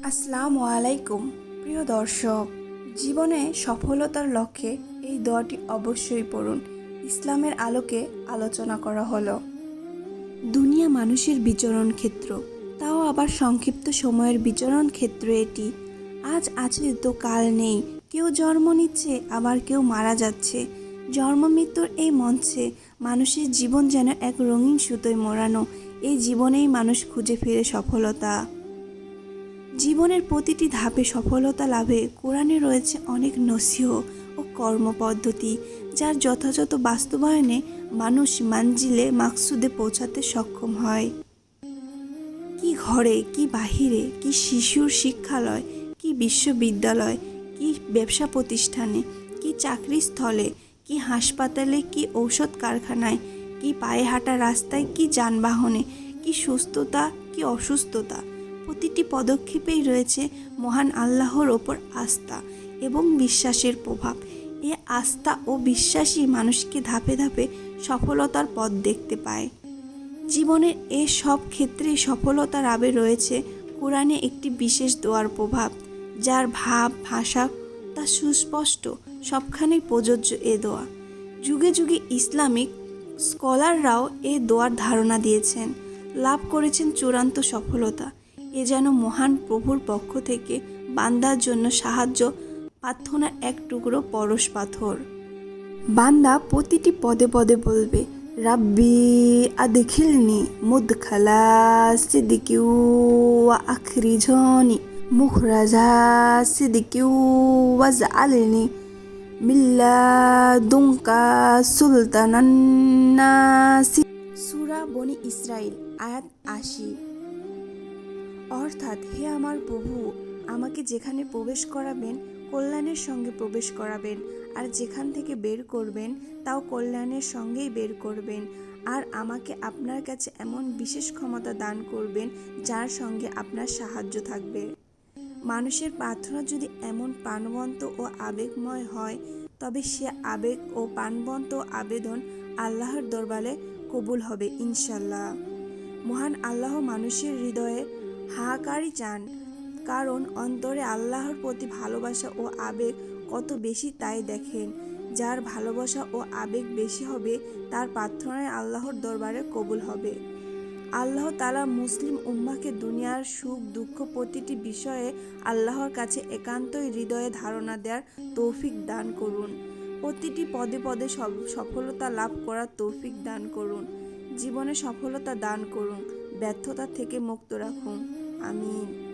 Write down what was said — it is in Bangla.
আসসালামু আলাইকুম প্রিয় দর্শক। জীবনে সফলতার লক্ষ্যে এই দোয়াটি অবশ্যই পড়ুন। ইসলামের আলোকে আলোচনা করা হলো। দুনিয়া মানুষের বিচরণ ক্ষেত্র, তাও আবার সংক্ষিপ্ত সময়ের বিচরণ ক্ষেত্র এটি। আজ আছে তো কাল নেই। কেউ জন্ম নিচ্ছে, আবার কেউ মারা যাচ্ছে। জন্ম মৃত্যুর এই মঞ্চে মানুষের জীবন যেন এক রঙিন সুতোয় মোড়ানো। এই জীবনেই মানুষ খুঁজে ফিরে সফলতা। জীবনের প্রতিটি ধাপে সফলতা লাভে কোরআনে রয়েছে অনেক নসিহ ও কর্মপদ্ধতি, যার যথাযথ বাস্তবায়নে মানুষ মানজিলে, মাকসুদে পৌঁছাতে সক্ষম হয়। কি ঘরে, কি বাহিরে, কি শিশুর শিক্ষালয়, কি বিশ্ববিদ্যালয়, কি ব্যবসা প্রতিষ্ঠানে, কি চাকরি স্থলে, কি হাসপাতালে, কি ঔষধ কারখানায়, কি পায়ে হাঁটা রাস্তায়, কি যানবাহনে, কি সুস্থতা, কি অসুস্থতা। প্রতিটি পদক্ষেপেই রয়েছে মহান আল্লাহর ওপর আস্থা এবং বিশ্বাসের প্রভাব। এ আস্থা ও বিশ্বাসই মানুষকে ধাপে ধাপে সফলতার পথ দেখতে পায়। জীবনের এ সব ক্ষেত্রে সফলতা লাভে রয়েছে কোরআনে একটি বিশেষ দোয়ার প্রভাব, যার ভাব, ভাষা তা সুস্পষ্ট, সবখানেই প্রযোজ্য এ দোয়া। যুগে যুগে ইসলামিক স্কলাররাও এ দোয়ার ধারণা দিয়েছেন, লাভ করেছেন চূড়ান্ত সফলতা। এ যেন মহান প্রভুর পক্ষ থেকে বান্দার জন্য সাহায্য, প্রার্থনার এক টুকরো পরশ পাথর। বান্দা প্রতিটি পদে পদে বলবে, রাব্বি আদখিলনি মুদখালা সিদ্দিকিউ ওয়া আখরিজনি মুখরাজা সিদ্দিকিউ ওয়াজআলনি মিল্লাদুনকা সুলতানান নাসি সূরা বনি ইসরাইল, আয়াত আশি। অর্থাৎ হে আমার প্রভু, আমাকে যেখানে প্রবেশ করাবেন, কল্যাণের সঙ্গে প্রবেশ করাবেন। আর যেখান থেকে বের করবেন, তাও কল্যাণের সঙ্গেই বের করবেন। আর আমাকে আপনার কাছে এমন বিশেষ ক্ষমতা দান করবেন, যার সঙ্গে আপনার সাহায্য থাকবে। মানুষের প্রার্থনা যদি এমন প্রাণবন্ত ও আবেগময় হয়, তবে সে আবেগ ও প্রাণবন্ত আবেদন আল্লাহর দরবারে কবুল হবে ইনশাল্লাহ। মহান আল্লাহ মানুষের হৃদয়ে হাহাকারই চান, কারণ অন্তরে আল্লাহর প্রতি ভালোবাসা ও আবেগ কত বেশি তাই দেখেন। যার ভালোবাসা ও আবেগ বেশি হবে, তার প্রার্থনায় আল্লাহর দরবারে কবুল হবে। আল্লাহ তালা মুসলিম উম্মাকে দুনিয়ার সুখ, দুঃখ প্রতিটি বিষয়ে আল্লাহর কাছে একান্তই হৃদয়ে ধারণা দেওয়ার তৌফিক দান করুন। প্রতিটি পদে পদে সফলতা লাভ করার তৌফিক দান করুন। জীবনে সফলতা দান করুন। ব্যর্থতা থেকে মুক্ত রাখুন। আমিন।